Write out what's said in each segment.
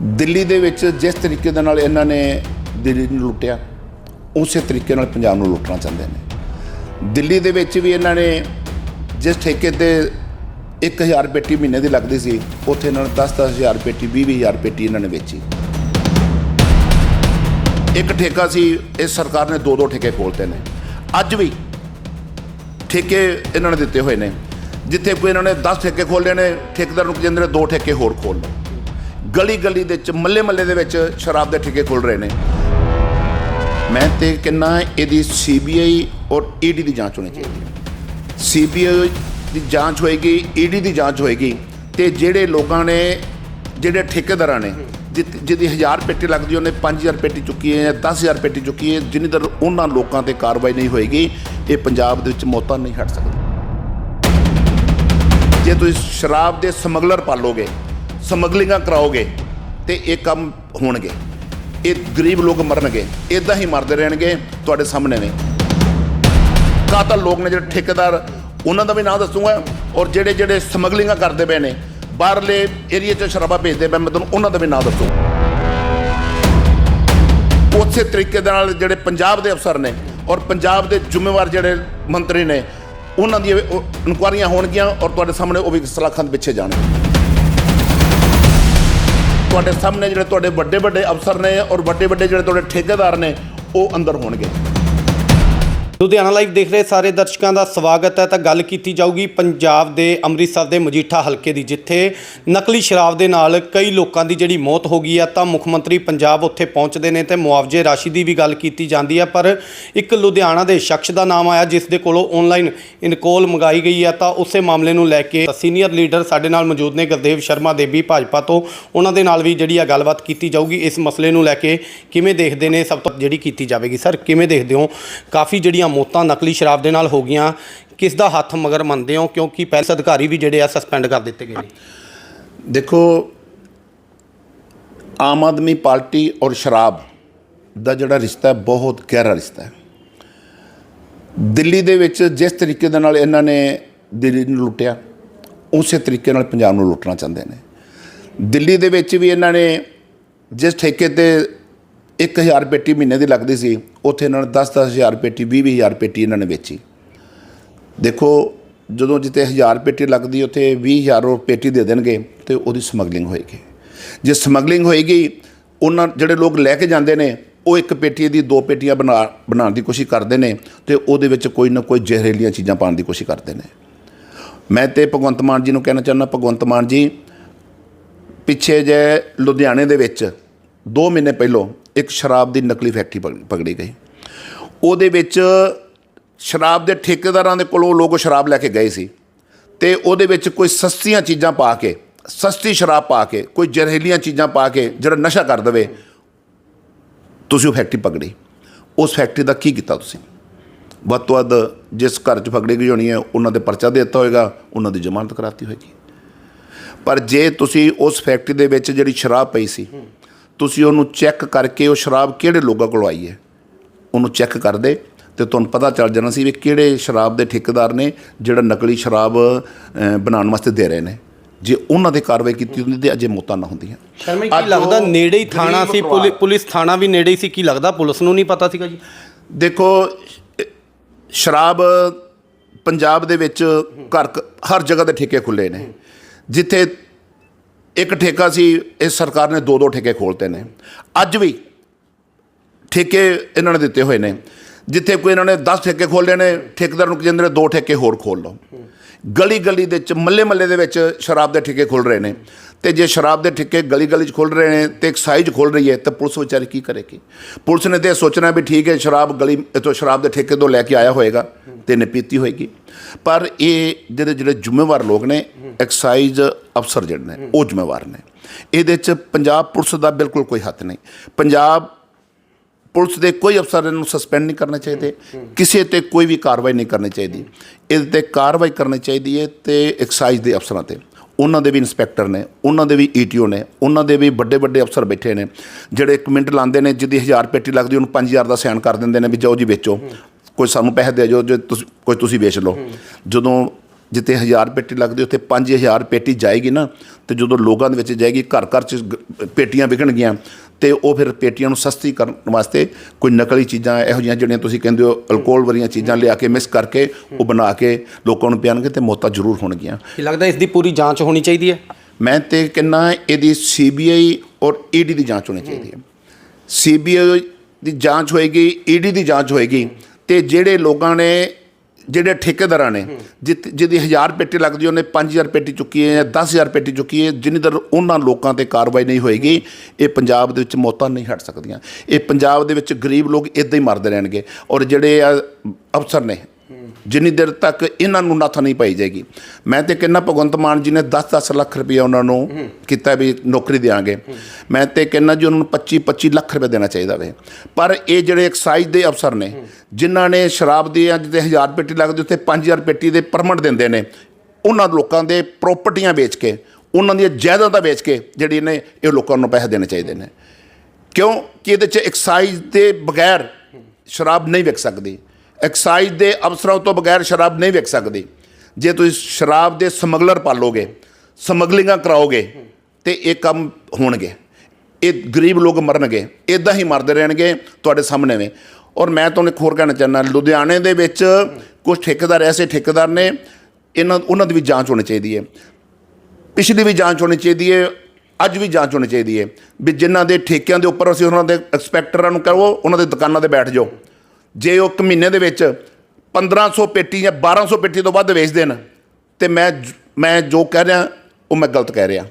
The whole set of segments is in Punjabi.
ਦਿੱਲੀ ਦੇ ਵਿੱਚ ਜਿਸ ਤਰੀਕੇ ਦੇ ਨਾਲ ਇਹਨਾਂ ਨੇ ਦਿੱਲੀ ਨੂੰ ਲੁੱਟਿਆ, ਉਸੇ ਤਰੀਕੇ ਨਾਲ ਪੰਜਾਬ ਨੂੰ ਲੁੱਟਣਾ ਚਾਹੁੰਦੇ ਨੇ। ਦਿੱਲੀ ਦੇ ਵਿੱਚ ਵੀ ਇਹਨਾਂ ਨੇ ਜਿਸ ਠੇਕੇ ਤੇ 1000 ਪੇਟੀ ਮਹੀਨੇ ਦੀ ਲੱਗਦੀ ਸੀ, ਉੱਥੇ ਇਹਨਾਂ ਨੇ 10-10000 ਪੇਟੀ 20-20000 ਪੇਟੀ ਇਹਨਾਂ ਨੇ ਵੇਚੀ। ਇੱਕ ਠੇਕਾ ਸੀ, ਇਸ ਸਰਕਾਰ ਨੇ ਦੋ ਦੋ ਠੇਕੇ ਖੋਲਤੇ ਨੇ। ਅੱਜ ਵੀ ਠੇਕੇ ਇਹਨਾਂ ਨੇ ਦਿੱਤੇ ਹੋਏ ਨੇ। ਜਿੱਥੇ ਕੋਈ ਇਹਨਾਂ ਨੇ 10 ਠੇਕੇ ਖੋਲ੍ਹੇ ਨੇ, ਠੇਕੇਦਾਰ ਨੂੰ ਕਹਿੰਦੇ ਨੇ ਦੋ ਠੇਕੇ ਹੋਰ ਖੋਲ੍ਹ ਲਓ। ਗਲੀ ਗਲੀ ਦੇ ਵਿੱਚ ਮੱਲੇ ਮੱਲੇ ਦੇ ਵਿੱਚ ਸ਼ਰਾਬ ਦੇ ਠੇਕੇ ਖੁੱਲ ਰਹੇ ਨੇ। ਮੈਂ ਤੇ ਕਿੰਨਾ ਇਹਦੀ ਸੀਬੀਆਈ ਔਰ ਈਡੀ ਦੀ ਜਾਂਚ ਹੋਣੀ ਚਾਹੀਦੀ ਹੈ। ਸੀਬੀਆਈ ਦੀ ਜਾਂਚ ਹੋਏਗੀ ਈਡੀ ਦੀ ਜਾਂਚ ਹੋਏਗੀ ਤੇ ਜਿਹੜੇ ਲੋਕਾਂ ਨੇ, ਜਿਹੜੇ ਠੇਕੇਦਾਰਾਂ ਨੇ ਜਿ- ਜਿਹਦੀ 1000 ਪੇਟੀ ਲੱਗਦੀ, ਉਹਨੇ 5000 ਪੇਟੀ ਚੁੱਕੀ ਹੈ ਜਾਂ 10000 ਪੇਟੀ ਚੁੱਕੀ ਹੈ, ਜਿੰਨੀ ਦਰ ਉਹਨਾਂ ਲੋਕਾਂ ਤੇ ਕਾਰਵਾਈ ਨਹੀਂ ਹੋਏਗੀ, ਇਹ ਪੰਜਾਬ ਦੇ ਵਿੱਚ ਮੌਤਾਂ ਨਹੀਂ ਹਟ ਸਕਦੀ ਜੇ ਤੁਸੀਂ ਸ਼ਰਾਬ ਦੇ ਸਮਗਲਰ ਪਾਲੋਗੇ ਸਮਗਲਿੰਗਾਂ ਕਰਾਓਗੇ ਤੇ ਇਹ ਕੰਮ ਹੋਣਗੇ। ਇਹ ਗਰੀਬ ਲੋਕ ਮਰਨਗੇ। ਇਦਾਂ ਹੀ ਮਰਦੇ ਰਹਿਣਗੇ ਤੁਹਾਡੇ ਸਾਹਮਣੇ ਨੇ। ਕਾਤਲ ਲੋਕ ਨੇ ਜਿਹੜੇ ਠੇਕੇਦਾਰ, ਉਹਨਾਂ ਦਾ ਵੀ ਨਾਮ ਦੱਸੂਗਾ ਔਰ ਜਿਹੜੇ ਜਿਹੜੇ ਸਮਗਲਿੰਗਾਂ ਕਰਦੇ ਪਏ ਨੇ, ਬਾਹਰਲੇ ਏਰੀਆ 'ਚ ਸ਼ਰਾਬਾਂ ਭੇਜਦੇ ਪਏ, ਮੈਂ ਤੁਹਾਨੂੰ ਉਹਨਾਂ ਦਾ ਵੀ ਨਾਮ ਦੱਸੂ। ਉਸੇ ਤਰੀਕੇ ਦੇ ਨਾਲ ਜਿਹੜੇ ਪੰਜਾਬ ਦੇ ਅਫਸਰ ਨੇ ਔਰ ਪੰਜਾਬ ਦੇ ਜ਼ਿੰਮੇਵਾਰ ਜਿਹੜੇ ਮੰਤਰੀ ਨੇ, ਉਹਨਾਂ ਦੀਆਂ ਇਨਕੁਆਰੀਆਂ ਹੋਣਗੀਆਂ ਔਰ ਤੁਹਾਡੇ ਸਾਹਮਣੇ ਉਹ ਵੀ ਸਲਾਖਾਂ ਦੇ ਪਿੱਛੇ ਜਾਣਗੇ। ਤੁਹਾਡੇ ਸਾਹਮਣੇ ਜਿਹੜੇ ਤੁਹਾਡੇ ਵੱਡੇ ਵੱਡੇ ਅਫਸਰ ਨੇ ਔਰ ਵੱਡੇ ਵੱਡੇ ਜਿਹੜੇ ਤੁਹਾਡੇ ਠੇਕੇਦਾਰ ਨੇ, ਉਹ ਅੰਦਰ ਹੋਣਗੇ। ਲੁਧਿਆਣਾ ਲਾਈਵ ਦੇਖ ਰਹੇ ਸਾਰੇ ਦਰਸ਼ਕਾਂ ਦਾ ਸਵਾਗਤ ਹੈ। ਤਾਂ ਗੱਲ ਕੀਤੀ ਜਾਊਗੀ ਪੰਜਾਬ ਦੇ ਅੰਮ੍ਰਿਤਸਰ ਦੇ ਮਜੀਠਾ ਹਲਕੇ ਦੀ, ਜਿੱਥੇ ਨਕਲੀ ਸ਼ਰਾਬ ਦੇ ਨਾਲ ਕਈ ਲੋਕਾਂ ਦੀ ਜਿਹੜੀ ਮੌਤ ਹੋ ਗਈ ਹੈ। ਤਾਂ ਮੁੱਖ ਮੰਤਰੀ ਪੰਜਾਬ ਉੱਥੇ ਪਹੁੰਚਦੇ ਨੇ ਤੇ ਮੁਆਵਜ਼ੇ ਰਾਸ਼ੀ ਦੀ ਵੀ ਗੱਲ ਕੀਤੀ ਜਾਂਦੀ ਹੈ। ਪਰ ਇੱਕ ਲੁਧਿਆਣਾ ਦੇ ਸ਼ਖਸ ਦਾ ਨਾਮ ਆਇਆ, ਜਿਸ ਦੇ ਕੋਲੋਂ ਆਨਲਾਈਨ ਇਨਕੋਲ ਮੰਗਾਈ ਗਈ ਹੈ। ਤਾਂ ਉਸੇ ਮਾਮਲੇ ਨੂੰ ਲੈ ਕੇ ਸੀਨੀਅਰ ਲੀਡਰ ਸਾਡੇ ਨਾਲ ਮੌਜੂਦ ਨੇ, ਗੁਰਦੇਵ ਸ਼ਰਮਾ ਦੇਵੀ ਭਾਜਪਾ ਤੋਂ। ਉਹਨਾਂ ਦੇ ਨਾਲ ਵੀ ਜਿਹੜੀ ਆ ਗੱਲਬਾਤ ਕੀਤੀ ਜਾਊਗੀ। ਇਸ ਮਸਲੇ ਨੂੰ ਲੈ ਕੇ ਕਿਵੇਂ ਦੇਖਦੇ ਨੇ, ਸਭ ਤੋਂ ਜਿਹੜੀ ਕੀਤੀ ਜਾਵੇਗੀ। ਸਰ ਕਿਵੇਂ ਦੇਖਦੇ ਹੋ? ਕਾਫੀ ਜਿਹੜੀਆਂ ਮੌਤਾਂ ਨਕਲੀ ਸ਼ਰਾਬ ਦੇ ਨਾਲ ਹੋ ਗਈਆਂ ਕਿਸ ਦਾ ਹੱਥ ਮਗਰ ਮੰਨਦੇ ਹੋ? ਕਿਉਂਕਿ ਪੈਸੇ ਅਧਿਕਾਰੀ ਵੀ ਜਿਹੜੇ ਆ ਸਸਪੈਂਡ ਕਰ ਦਿੱਤੇ ਗਏ ਨੇ। ਦੇਖੋ, ਆਮ ਆਦਮੀ ਪਾਰਟੀ ਔਰ ਸ਼ਰਾਬ ਦਾ ਜਿਹੜਾ ਰਿਸ਼ਤਾ ਹੈ, ਬਹੁਤ ਗਹਿਰਾ ਰਿਸ਼ਤਾ ਹੈ। ਦਿੱਲੀ ਦੇ ਵਿੱਚ ਜਿਸ ਤਰੀਕੇ ਦੇ ਨਾਲ ਇਹਨਾਂ ਨੇ ਦਿੱਲੀ ਨੂੰ ਲੁੱਟਿਆ, ਉਸੇ ਤਰੀਕੇ ਨਾਲ ਪੰਜਾਬ ਨੂੰ ਲੁੱਟਣਾ ਚਾਹੁੰਦੇ ਨੇ। ਦਿੱਲੀ ਦੇ ਵਿੱਚ ਵੀ ਇਹਨਾਂ ਨੇ ਜਿਸ ਠੇਕੇ ਤੇ 1000 ਪੇਟੀ ਮਹੀਨੇ ਦੀ ਲੱਗਦੀ ਸੀ, ਉੱਥੇ ਇਹਨਾਂ ਨੇ 10-10000 ਪੇਟੀ 20-20000 ਪੇਟੀ ਇਹਨਾਂ ਨੇ ਵੇਚੀ। ਦੇਖੋ, ਜਦੋਂ ਜਿੱਤੇ 1000 ਪੇਟੀ ਲੱਗਦੀ, ਉੱਥੇ 20000 ਉਹ ਪੇਟੀ ਦੇ ਦੇਣਗੇ ਤੇ ਉਹਦੀ ਸਮਗਲਿੰਗ ਹੋਏਗੀ। ਜੇ ਸਮਗਲਿੰਗ ਹੋਏਗੀ, ਉਹਨਾਂ ਜਿਹੜੇ ਲੋਕ ਲੈ ਕੇ ਜਾਂਦੇ ਨੇ, ਉਹ ਇੱਕ ਪੇਟੀ ਦੀ ਦੋ ਪੇਟੀਆਂ ਬਣਾ, ਬਣਾਉਣ ਦੀ ਕੋਸ਼ਿਸ਼ ਕਰਦੇ ਨੇ ਤੇ ਉਹਦੇ ਵਿੱਚ ਕੋਈ ਨਾ ਕੋਈ ਜ਼ਹਿਰੀਲੀਆਂ ਚੀਜ਼ਾਂ ਪਾਉਣ ਦੀ ਕੋਸ਼ਿਸ਼ ਕਰਦੇ ਨੇ। ਮੈਂ ਤੇ ਭਗਵੰਤ ਮਾਨ ਜੀ ਨੂੰ ਕਹਿਣਾ ਚਾਹੁੰਦਾ, ਭਗਵੰਤ ਮਾਨ ਜੀ, ਪਿੱਛੇ ਜੇ ਲੁਧਿਆਣੇ ਦੇ ਵਿੱਚ 2 ਮਹੀਨੇ ਪਹਿਲੋਂ ਇੱਕ ਸ਼ਰਾਬ ਦੀ ਨਕਲੀ ਫੈਕਟਰੀ ਪਕੜ- ਪਕੜੀ ਗਈ। ਉਹਦੇ ਵਿੱਚ ਸ਼ਰਾਬ ਦੇ ਠੇਕੇਦਾਰਾਂ ਦੇ ਕੋਲੋਂ ਲੋਕ ਸ਼ਰਾਬ ਲੈ ਕੇ ਗਏ ਸੀ ਤੇ ਉਹਦੇ ਵਿੱਚ ਕੋਈ ਸਸਤੀਆਂ ਚੀਜ਼ਾਂ ਪਾ ਕੇ, ਸਸਤੀ ਸ਼ਰਾਬ ਪਾ ਕੇ, ਕੋਈ ਜ਼ਹਿਰੀਲੀਆਂ ਚੀਜ਼ਾਂ ਪਾ ਕੇ ਜਿਹੜਾ ਨਸ਼ਾ ਕਰ ਦਵੇ, ਤੁਸੀਂ ਉਹ ਫੈਕਟਰੀ ਪਕੜੀ। ਉਸ ਫੈਕਟਰੀ ਦਾ ਕੀ ਕੀਤਾ ਤੁਸੀਂ? ਵੱਧ ਤੋਂ ਵੱਧ ਜਿਸ ਘਰ 'ਚ ਪਕੜੀ ਗਈ ਹੋਣੀ ਹੈ, ਉਹਨਾਂ ਦੇ ਪਰਚਾ ਦੇ ਦਿੱਤਾ ਹੋਏਗਾ, ਉਹਨਾਂ ਦੀ ਜ਼ਮਾਨਤ ਕਰਾਤੀ ਹੋਏਗੀ। ਪਰ ਜੇ ਤੁਸੀਂ ਉਸ ਫੈਕਟਰੀ ਦੇ ਵਿੱਚ ਜਿਹੜੀ ਸ਼ਰਾਬ ਪਈ ਸੀ ਤੁਸੀਂ ਉਹਨੂੰ ਚੈੱਕ ਕਰਕੇ ਉਹ ਸ਼ਰਾਬ ਕਿਹੜੇ ਲੋਕਾਂ ਕੋਲੋਂ ਆਈ ਹੈ? ਉਹਨੂੰ ਚੈੱਕ ਕਰਦੇ ਤੇ ਤੁਹਾਨੂੰ ਪਤਾ ਚੱਲ ਜਾਣਾ ਸੀ ਵੀ ਕਿਹੜੇ ਸ਼ਰਾਬ ਦੇ ਠੇਕੇਦਾਰ ਨੇ ਜਿਹੜਾ ਨਕਲੀ ਸ਼ਰਾਬ ਬਣਾਉਣ ਵਾਸਤੇ ਦੇ ਰਹੇ ਨੇ। ਜੇ ਉਹਨਾਂ ਤੇ ਕਾਰਵਾਈ ਕੀਤੀ ਹੁੰਦੀ ਤੇ ਅਜੇ ਮੌਤਾਂ ਨਾ ਹੁੰਦੀਆਂ। ਸ਼ਰਮਾ ਕੀ ਲੱਗਦਾ ਨੇੜੇ ਹੀ ਥਾਣਾ ਸੀ? ਪੁਲਿਸ ਥਾਣਾ ਵੀ ਨੇੜੇ ਹੀ ਸੀ? ਕੀ ਲੱਗਦਾ ਪੁਲਿਸ ਨੂੰ ਨਹੀਂ ਪਤਾ ਸੀਗਾ ਜੀ? ਦੇਖੋ ਸ਼ਰਾਬ ਪੰਜਾਬ ਦੇ ਵਿੱਚ ਘਰ ਹਰ ਜਗ੍ਹਾ ਤੇ ਠੇਕੇ ਖੁੱਲੇ ਨੇ। ਜਿੱਥੇ ਇੱਕ ਠੇਕਾ ਸੀ, ਇਸ ਸਰਕਾਰ ਨੇ ਦੋ ਦੋ ਠੇਕੇ ਖੋਲਤੇ ਨੇ। ਅੱਜ ਵੀ ਠੇਕੇ ਇਹਨਾਂ ਨੇ ਦਿੱਤੇ ਹੋਏ ਨੇ। ਜਿੱਥੇ ਕੋਈ ਇਹਨਾਂ ਨੇ 10 ਠੇਕੇ ਖੋਲ੍ਹੇ ਨੇ, ਠੇਕੇਦਾਰ ਨੂੰ ਕਹਿੰਦੇ ਨੇ ਦੋ ਠੇਕੇ ਹੋਰ ਖੋਲ ਲਓ। ਗਲੀ ਗਲੀ ਦੇ ਵਿੱਚ ਮੱਲੇ ਮੱਲੇ ਦੇ ਵਿੱਚ ਸ਼ਰਾਬ ਦੇ ਠੇਕੇ ਖੁੱਲ ਰਹੇ ਨੇ। ਤੇ ਜੇ ਸ਼ਰਾਬ ਦੇ ਠੇਕੇ ਗਲੀ ਗਲੀ 'ਚ ਖੁੱਲ ਰਹੇ ਨੇ ਤੇ ਇੱਕ ਸਾਈਜ਼ ਖੁੱਲ ਰਹੀ ਹੈ ਤਾਂ ਪੁਲਿਸ ਵਿਚਾਰੀ ਕੀ ਕਰੇਗੀ ਪੁਲਿਸ ਨੇ ਤੇ ਇਹ ਸੋਚਣਾ ਵੀ ਠੀਕ ਹੈ, ਸ਼ਰਾਬ ਗਲੀ ਇਥੋਂ ਸ਼ਰਾਬ ਦੇ ਠੇਕੇ ਤੋਂ ਲੈ ਕੇ ਆਇਆ ਹੋਏਗਾ ਤੇ ਇਹਨੇ ਪੀਤੀ ਹੋਏਗੀ। ਪਰ ਇਹ ਜਿਹੜੇ ਜਿਹੜੇ ਜ਼ਿੰਮੇਵਾਰ ਲੋਕ ਨੇ ਐਕਸਾਈਜ਼ ਅਫਸਰ ਜਿਹੜੇ ਨੇ, ਉਹ ਜ਼ਿੰਮੇਵਾਰ ਨੇ। ਇਹਦੇ 'ਚ ਪੰਜਾਬ ਪੁਲਿਸ ਦਾ ਬਿਲਕੁਲ ਕੋਈ ਹੱਥ ਨਹੀਂ। ਪੰਜਾਬ ਪੁਲਿਸ ਦੇ ਕੋਈ ਅਫਸਰ ਨੂੰ ਸਸਪੈਂਡ ਨਹੀਂ ਕਰਨੇ ਚਾਹੀਦੇ। ਕਿਸੇ ਤੇ ਕੋਈ ਵੀ ਕਾਰਵਾਈ ਨਹੀਂ ਕਰਨੀ ਚਾਹੀਦੀ। ਇਹਦੇ ਤੇ ਕਾਰਵਾਈ ਕਰਨੀ ਚਾਹੀਦੀ ਹੈ ਤੇ ਐਕਸਾਈਜ਼ ਦੇ ਅਫਸਰਾਂ ਤੇ। ਉਹਨਾਂ ਦੇ ਵੀ ਇਨਸਪੈਕਟਰ ਨੇ, ਉਹਨਾਂ ਦੇ ਵੀ ਈਟੀਓ ਨੇ, ਉਹਨਾਂ ਦੇ ਵੀ ਵੱਡੇ ਵੱਡੇ ਅਫਸਰ ਬੈਠੇ ਨੇ। ਜਿਹੜੇ ਇੱਕ ਮਿੰਟ ਲਾਉਂਦੇ ਨੇ, ਜਿਹਦੀ 1000 ਪੇਟੀ ਲੱਗਦੀ, ਉਹਨੂੰ 5000 ਦਾ ਸਾਈਨ ਕਰ ਦਿੰਦੇ ਨੇ ਵੀ ਜਾਓ ਜੀ ਵੇਚੋ। ਕੋਈ ਸਾਨੂੰ ਪੈਸੇ ਦੇ ਜੋ ਜੇ ਤੁਸੀਂ ਕੋਈ ਤੁਸੀਂ ਵੇਚ ਲਓ। ਜਦੋਂ ਜਿੱਥੇ 1000 ਪੇਟੀ ਲੱਗਦੀ ਉੱਥੇ 5000 ਪੇਟੀ ਜਾਏਗੀ ਨਾ ਤੇ ਜਦੋਂ ਲੋਕਾਂ ਦੇ ਵਿੱਚ ਜਾਏਗੀ ਘਰ ਘਰ ਚ ਪੇਟੀਆਂ ਵਿਕਣਗੀਆਂ ਤੇ ਉਹ ਫਿਰ ਪੇਟੀਆਂ ਨੂੰ ਸਸਤੀ ਕਰਨ ਵਾਸਤੇ ਕੋਈ ਨਕਲੀ ਚੀਜ਼ਾਂ ਇਹੋ ਜਿਹੀਆਂ ਜਿਹੜੀਆਂ ਤੁਸੀਂ ਕਹਿੰਦੇ ਹੋ ਅਲਕੋਹਲ ਵਾਲੀਆਂ ਚੀਜ਼ਾਂ ਲਿਆ ਕੇ ਮਿਕਸ ਕਰਕੇ ਉਹ ਬਣਾ ਕੇ ਲੋਕਾਂ ਨੂੰ ਪਿਆਣਗੇ ਤੇ ਮੌਤਾਂ ਜ਼ਰੂਰ ਹੋਣਗੀਆਂ। ਕੀ ਲੱਗਦਾ ਇਸ ਦੀ ਪੂਰੀ ਜਾਂਚ ਹੋਣੀ ਚਾਹੀਦੀ ਹੈ? ਮੈਂ ਤੇ ਕਹਿੰਨਾ ਇਹਦੀ ਸੀਬੀਆਈ ਔਰ ਈਡੀ ਦੀ ਜਾਂਚ ਹੋਣੀ ਚਾਹੀਦੀ ਹੈ। ਸੀਬੀਆਈ ਦੀ ਜਾਂਚ ਹੋਏਗੀ ਈਡੀ ਦੀ ਜਾਂਚ ਹੋਏਗੀ ਤੇ ਜਿਹੜੇ ਲੋਕਾਂ ਨੇ ਜਿਹੜੇ ਠੇਕੇਦਾਰਾਂ ਨੇ, ਜਿਤ- ਜਿਹਦੀ 1000 ਪੇਟੀ ਲੱਗਦੀ, ਉਹਨੇ 5000 ਪੇਟੀ ਚੁੱਕੀ ਹੈ ਜਾਂ 10000 ਪੇਟੀ ਚੁੱਕੀ ਹੈ, ਜਿੰਨੀ ਦਰ ਉਹਨਾਂ ਲੋਕਾਂ ਤੇ ਕਾਰਵਾਈ ਨਹੀਂ ਹੋਏਗੀ, ਇਹ ਪੰਜਾਬ ਦੇ ਵਿੱਚ ਮੌਤਾਂ ਨਹੀਂ ਹਟ ਸਕਦੀਆਂ। ਇਹ ਪੰਜਾਬ ਦੇ ਵਿੱਚ ਗਰੀਬ ਲੋਕ ਇਦਾਂ ਹੀ ਮਰਦੇ ਰਹਿਣਗੇ। ਔਰ ਜਿਹੜੇ ਆ ਅਫਸਰ ਨੇ ਜਿੰਨੀ ਦੇਰ ਤੱਕ ਇਹਨਾਂ ਨੂੰ ਨੱਥ ਨਹੀਂ ਪਾਈ ਜਾਏਗੀ। ਮੈਂ ਤੇ ਕਹਿੰਨਾ ਭਗਵੰਤ ਮਾਨ ਜੀ ਨੇ 10-10 ਲੱਖ ਰੁਪਏ ਉਹਨਾਂ ਨੂੰ ਕੀਤਾ ਵੀ ਨੌਕਰੀ ਦੇਾਂਗੇ ਮੈਂ ਤੇ ਕਹਿੰਨਾ ਜੀ ਉਹਨਾਂ ਨੂੰ 25-25 ਲੱਖ ਰੁਪਏ ਦੇਣਾ ਚਾਹੀਦਾ ਵੇ। ਪਰ ਇਹ ਜਿਹੜੇ ਐਕਸਾਈਜ਼ ਦੇ ਅਫਸਰ ਨੇ ਜਿਨ੍ਹਾਂ ਨੇ ਸ਼ਰਾਬ ਦੀ ਅੱਜ ਤੇ 1000 ਪੇਟੀ ਲੱਗਦੀ ਉੱਥੇ 5000 ਪੇਟੀ ਦੇ ਪਰਮਿਟ ਦਿੰਦੇ ਨੇ ਉਹਨਾਂ ਲੋਕਾਂ ਦੇ ਪ੍ਰਾਪਰਟੀਆਂ ਵੇਚ ਕੇ ਉਹਨਾਂ ਦੀਆਂ ਜਾਇਦਾਦਾਂ ਵੇਚ ਕੇ ਜਿਹੜੀ ਨੇ ਇਹ ਲੋਕਾਂ ਨੂੰ ਪੈਸੇ ਦੇਣੇ ਚਾਹੀਦੇ ਨੇ। ਕਿਉਂ? ਕਿ ਇਹਦੇ ਚ ਐਕਸਾਈਜ਼ ਦੇ ਬਗੈਰ ਸ਼ਰਾਬ ਨਹੀਂ ਵਿਕ ਸਕਦੀ। ਐਕਸਾਈਜ਼ ਦੇ ਅਫਸਰਾਂ ਤੋਂ ਬਗੈਰ ਸ਼ਰਾਬ ਨਹੀਂ ਵਿਕ ਸਕਦੀ। ਜੇ ਤੁਸੀਂ ਸ਼ਰਾਬ ਦੇ ਸਮਗਲਰ ਪਾਲੋਗੇ, ਸਮਗਲਿੰਗਾਂ ਕਰਾਓਗੇ, ਤੇ ਇਹ ਕੰਮ ਹੋਣਗੇ। ਇਹ ਗਰੀਬ ਲੋਕ ਮਰਨਗੇ ਇਦਾਂ ਹੀ ਮਰਦੇ ਰਹਿਣਗੇ ਤੁਹਾਡੇ ਸਾਹਮਣੇ ਵੇ। ਔਰ ਮੈਂ ਤੁਹਾਨੂੰ ਇੱਕ ਹੋਰ ਕਹਿਣਾ ਚਾਹੁੰਦਾ, ਲੁਧਿਆਣੇ ਦੇ ਵਿੱਚ ਕੁਝ ਠੇਕੇਦਾਰ ਐਸੇ ਠੇਕੇਦਾਰ ਨੇ, ਇਹਨਾਂ, ਉਹਨਾਂ ਦੀ ਵੀ ਜਾਂਚ ਹੋਣੀ ਚਾਹੀਦੀ ਹੈ। ਪਿਛਲੀ ਵੀ ਜਾਂਚ ਹੋਣੀ ਚਾਹੀਦੀ ਹੈ, ਅੱਜ ਵੀ ਜਾਂਚ ਹੋਣੀ ਚਾਹੀਦੀ ਹੈ। ਵੀ ਜਿਨ੍ਹਾਂ ਦੇ ਠੇਕਿਆਂ ਦੇ ਉੱਪਰ ਅਸੀਂ ਉਹਨਾਂ ਦੇ ਐਕਸਪੈਕਟਰਾਂ ਨੂੰ ਕਹੋ, ਉਹਨਾਂ ਦੇ ਦੁਕਾਨਾਂ ਤੇ ਬੈਠ ਜਾਓ। ਜੇ ਉਹ ਇੱਕ ਮਹੀਨੇ ਦੇ ਵਿੱਚ 1500 ਪੇਟੀ ਜਾਂ 1200 ਪੇਟੀ ਤੋਂ ਵੱਧ ਵੇਚ ਦੇਣ ਤੇ ਮੈਂ ਮੈਂ ਜੋ ਕਹਿ ਰਿਹਾ ਉਹ ਮੈਂ ਗਲਤ ਕਹਿ ਰਿਹਾ।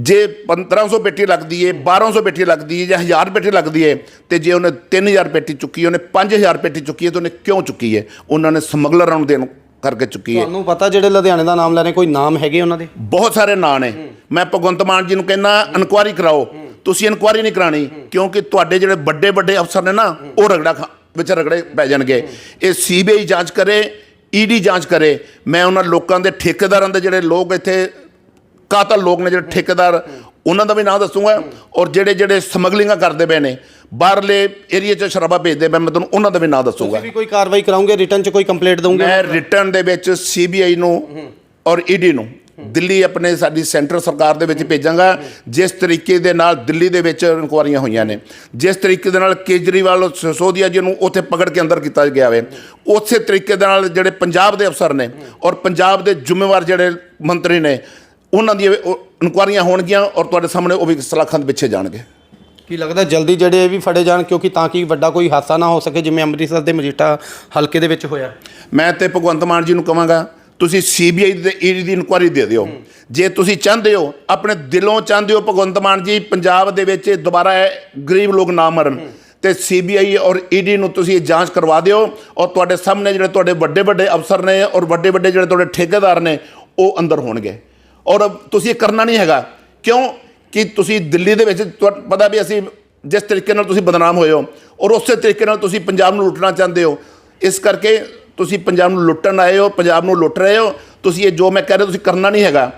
ਜੇ 1500 ਪੇਟੀ ਲੱਗਦੀ ਏ 1200 ਪੇਟੀ ਲੱਗਦੀ ਏ ਜਾਂ 1000 ਪੇਟੀ ਲੱਗਦੀ ਏ ਤੇ ਜੇ ਉਹਨੇ 3000 ਪੇਟੀ ਚੁੱਕੀ ਉਹਨੇ 5000 ਪੇਟੀ ਚੁੱਕੀ ਏ ਤੇ ਉਹਨੇ ਕਿਉਂ ਚੁੱਕੀ ਏ? ਉਹਨਾਂ ਨੇ ਸਮਗਲਰਾਂ ਨੂੰ ਦੇਣ ਕਰਕੇ ਚੁੱਕੀ ਏ। ਤੁਹਾਨੂੰ ਪਤਾ ਜਿਹੜੇ ਲੁਧਿਆਣੇ ਦਾ ਨਾਮ ਲੈ ਰਹੇ ਕੋਈ ਨਾਮ ਹੈਗੇ ਉਹਨਾਂ ਦੇ? ਬਹੁਤ ਸਾਰੇ ਨਾਂ ਨੇ। ਮੈਂ ਭਗਵੰਤ ਮਾਨ ਜੀ ਨੂੰ ਕਹਿੰਦਾ ਇਨਕੁਆਰੀ ਕਰਾਓ। ਤੁਸੀਂ ਇਨਕੁਆਰੀ ਨਹੀਂ ਕਰਾਣੀ ਕਿਉਂਕਿ ਤੁਹਾਡੇ ਜਿਹੜੇ ਵੱਡੇ ਵੱਡੇ ਅਫਸਰ ਨੇ ਨਾ ਉਹ ਰਗੜਾ ਵਿੱਚ ਰਗੜੇ ਪੈ ਜਾਣਗੇ। ਇਹ ਸੀਬੀਆਈ ਜਾਂਚ ਕਰੇ ਈਡੀ ਜਾਂਚ ਕਰੇ। ਮੈਂ ਉਹਨਾਂ ਲੋਕਾਂ ਦੇ ਠੇਕੇਦਾਰਾਂ ਦੇ ਜਿਹੜੇ ਲੋਕ ਇੱਥੇ ਕਾਤਲ ਲੋਕ ਨੇ ਜਿਹੜੇ ਠੇਕੇਦਾਰ ਉਹਨਾਂ ਦਾ ਵੀ ਨਾਮ ਦੱਸੂਗਾ ਔਰ ਜਿਹੜੇ ਜਿਹੜੇ ਸਮਗਲਿੰਗਾਂ ਕਰਦੇ ਪਏ ਨੇ ਬਾਹਰਲੇ ਏਰੀਆ 'ਚ ਸ਼ਰਾਬਾਂ ਭੇਜਦੇ ਪਏ ਮੈਂ ਤੁਹਾਨੂੰ ਉਹਨਾਂ ਦਾ ਵੀ ਨਾਮ ਦੱਸੂਗਾ। ਤੁਸੀਂ ਵੀ ਕੋਈ ਕਾਰਵਾਈ ਕਰਾਉਂਗੇ ਰਿਟਰਨ 'ਚ ਕੋਈ ਕੰਪਲੇਂਟ ਦੋਗੇ ਮੈਂ ਰਿਟਰਨ ਦੇ ਵਿੱਚ ਸੀਬੀਆਈ ਨੂੰ ਔਰ ਈਡੀ ਨੂੰ। ਦਿੱਲੀ ਆਪਣੇ ਸਾਡੀ ਸੈਂਟਰ ਸਰਕਾਰ ਦੇ ਵਿੱਚ ਭੇਜਾਂਗਾ। ਜਿਸ ਤਰੀਕੇ ਦੇ ਨਾਲ ਦਿੱਲੀ ਦੇ ਵਿੱਚ ਇਨਕੁਆਰੀਆਂ ਹੋਈਆਂ ਨੇ। ਜਿਸ ਤਰੀਕੇ ਦੇ ਨਾਲ ਕੇਜਰੀਵਾਲ ਸਿਸੋਦੀਆ ਜੀ ਨੂੰ ਉੱਥੇ ਪਕੜ ਕੇ ਅੰਦਰ ਕੀਤਾ ਗਿਆ ਵੇ। ਉਸੇ ਤਰੀਕੇ ਦੇ ਨਾਲ ਜਿਹੜੇ ਪੰਜਾਬ ਦੇ ਅਫਸਰ ਨੇ ਔਰ ਪੰਜਾਬ ਦੇ ਜ਼ਿੰਮੇਵਾਰ ਜਿਹੜੇ ਮੰਤਰੀ ਨੇ ਉਹਨਾਂ ਉਹ ਇਨਕੁਆਰੀਆਂ ਹੋਣਗੀਆਂ ਔਰ ਤੁਹਾਡੇ ਸਾਹਮਣੇ ਉਹ ਵੀ ਸਲਾਖਾਂ ਦੇ ਪਿੱਛੇ ਜਾਣਗੇ। ਕੀ ਲੱਗਦਾ ਜਲਦੀ ਜਿਹੜੇ ਇਹ ਵੀ ਫੜੇ ਜਾਣ ਕਿਉਂਕਿ ਤਾਂ ਕਿ ਵੱਡਾ ਕੋਈ ਹਾਦਸਾ ਨਾ ਹੋ ਸਕੇ ਜਿਵੇਂ ਅੰਮ੍ਰਿਤਸਰ ਦੇ ਮਜੀਠਾ ਹਲਕੇ ਦੇ ਵਿੱਚ ਹੋਇਆ। ਮੈਂ ਤੇ ਭਗਵੰਤ ਮਾਨ ਜੀ ਨੂੰ ਕਹਾਂਗਾ ਤੁਸੀਂ ਸੀਬੀਆਈ ਤੇ ਈਡੀ ਦੀ ਇਨਕੁਆਰੀ ਦੇ ਦਿਓ। ਜੇ ਤੁਸੀਂ ਚਾਹੁੰਦੇ ਹੋ ਆਪਣੇ ਦਿਲੋਂ ਚਾਹੁੰਦੇ ਹੋ ਭਗਵੰਤ ਮਾਨ ਜੀ ਪੰਜਾਬ ਦੇ ਵਿੱਚ ਦੁਬਾਰਾ ਗਰੀਬ ਲੋਕ ਨਾ ਮਰਨ ਤੇ ਸੀਬੀਆਈ ਔਰ ਈਡੀ ਨੂੰ ਤੁਸੀਂ ਇਹ ਜਾਂਚ ਕਰਵਾ ਦਿਓ ਔਰ ਤੁਹਾਡੇ ਸਾਹਮਣੇ ਜਿਹੜੇ ਤੁਹਾਡੇ ਵੱਡੇ ਵੱਡੇ ਅਫਸਰ ਨੇ ਔਰ ਵੱਡੇ ਵੱਡੇ ਜਿਹੜੇ ਤੁਹਾਡੇ ਠੇਕੇਦਾਰ ਨੇ ਉਹ ਅੰਦਰ ਹੋਣਗੇ। ਔਰ ਤੁਸੀਂ ਇਹ ਕਰਨਾ ਨਹੀਂ ਹੈਗਾ। ਕਿਉਂ? ਕਿ ਤੁਸੀਂ ਦਿੱਲੀ ਦੇ ਵਿੱਚ ਪਤਾ ਵੀ ਅਸੀਂ ਜਿਸ ਤਰੀਕੇ ਨਾਲ ਤੁਸੀਂ ਬਦਨਾਮ ਹੋਏ ਹੋ ਔਰ ਉਸੇ ਤਰੀਕੇ ਨਾਲ ਤੁਸੀਂ ਪੰਜਾਬ ਨੂੰ ਲੁੱਟਣਾ ਚਾਹੁੰਦੇ ਹੋ। ਇਸ ਕਰਕੇ ਤੁਸੀਂ ਪੰਜਾਬ ਨੂੰ ਲੁੱਟਣ ਆਏ ਹੋ, ਪੰਜਾਬ ਨੂੰ ਲੁੱਟ ਰਹੇ ਹੋ, ਤੁਸੀਂ ਇਹ ਜੋ ਮੈਂ ਕਹਿ ਰਿਹਾ ਤੁਸੀਂ ਕਰਨਾ ਨਹੀਂ ਹੈਗਾ।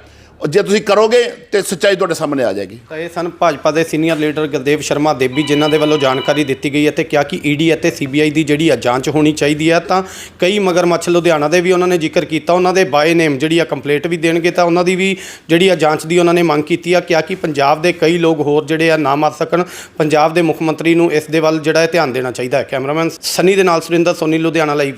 ਜੇ ਤੁਸੀਂ ਕਰੋਗੇ ਤੇ ਸੱਚਾਈ ਤੁਹਾਡੇ ਸਾਹਮਣੇ ਆ ਜਾਏਗੀ। ਤਾਂ ਇਹ ਸਨ ਭਾਜਪਾ ਦੇ ਸੀਨੀਅਰ ਲੀਡਰ ਗੁਰਦੇਵ ਸ਼ਰਮਾ ਦੇਵੀ ਜਿਨ੍ਹਾਂ ਦੇ ਵੱਲੋਂ ਜਾਣਕਾਰੀ ਦਿੱਤੀ ਗਈ ਹੈ ਤੇ ਕਿਹਾ ਕਿ ਈਡੀ ਅਤੇ ਸੀਬੀਆਈ ਦੀ ਜਿਹੜੀ ਆ ਜਾਂਚ ਹੋਣੀ ਚਾਹੀਦੀ ਹੈ, ਤਾਂ ਕਈ ਮਗਰਮੱਛ ਲੁਧਿਆਣਾ ਦੇ ਵੀ ਉਹਨਾਂ ਨੇ ਜ਼ਿਕਰ ਕੀਤਾ, ਉਹਨਾਂ ਦੇ ਬਾਏ ਨੇਮ ਜਿਹੜੀ ਆ ਕੰਪਲੀਟ ਵੀ ਦੇਣਗੇ, ਤਾਂ ਉਹਨਾਂ ਦੀ ਵੀ ਜਿਹੜੀ ਆ ਜਾਂਚ ਦੀ ਉਹਨਾਂ ਨੇ ਮੰਗ ਕੀਤੀ ਆ, ਕਿਹਾ ਕਿ ਪੰਜਾਬ ਦੇ ਕਈ ਲੋਕ ਹੋਰ ਜਿਹੜੇ ਆ ਨਾ ਮਰ ਸਕਣ, ਪੰਜਾਬ ਦੇ ਮੁੱਖ ਮੰਤਰੀ ਨੂੰ ਇਸ ਦੇ ਵੱਲ ਜਿਹੜਾ ਹੈ ਧਿਆਨ ਦੇਣਾ ਚਾਹੀਦਾ ਹੈ। ਕੈਮਰਾਮੈਨ ਸਨੀ ਦੇ ਨਾਲ ਸੁਰਿੰਦਰ ਸੋਨੀ, ਲੁਧਿਆਣਾ ਲਈ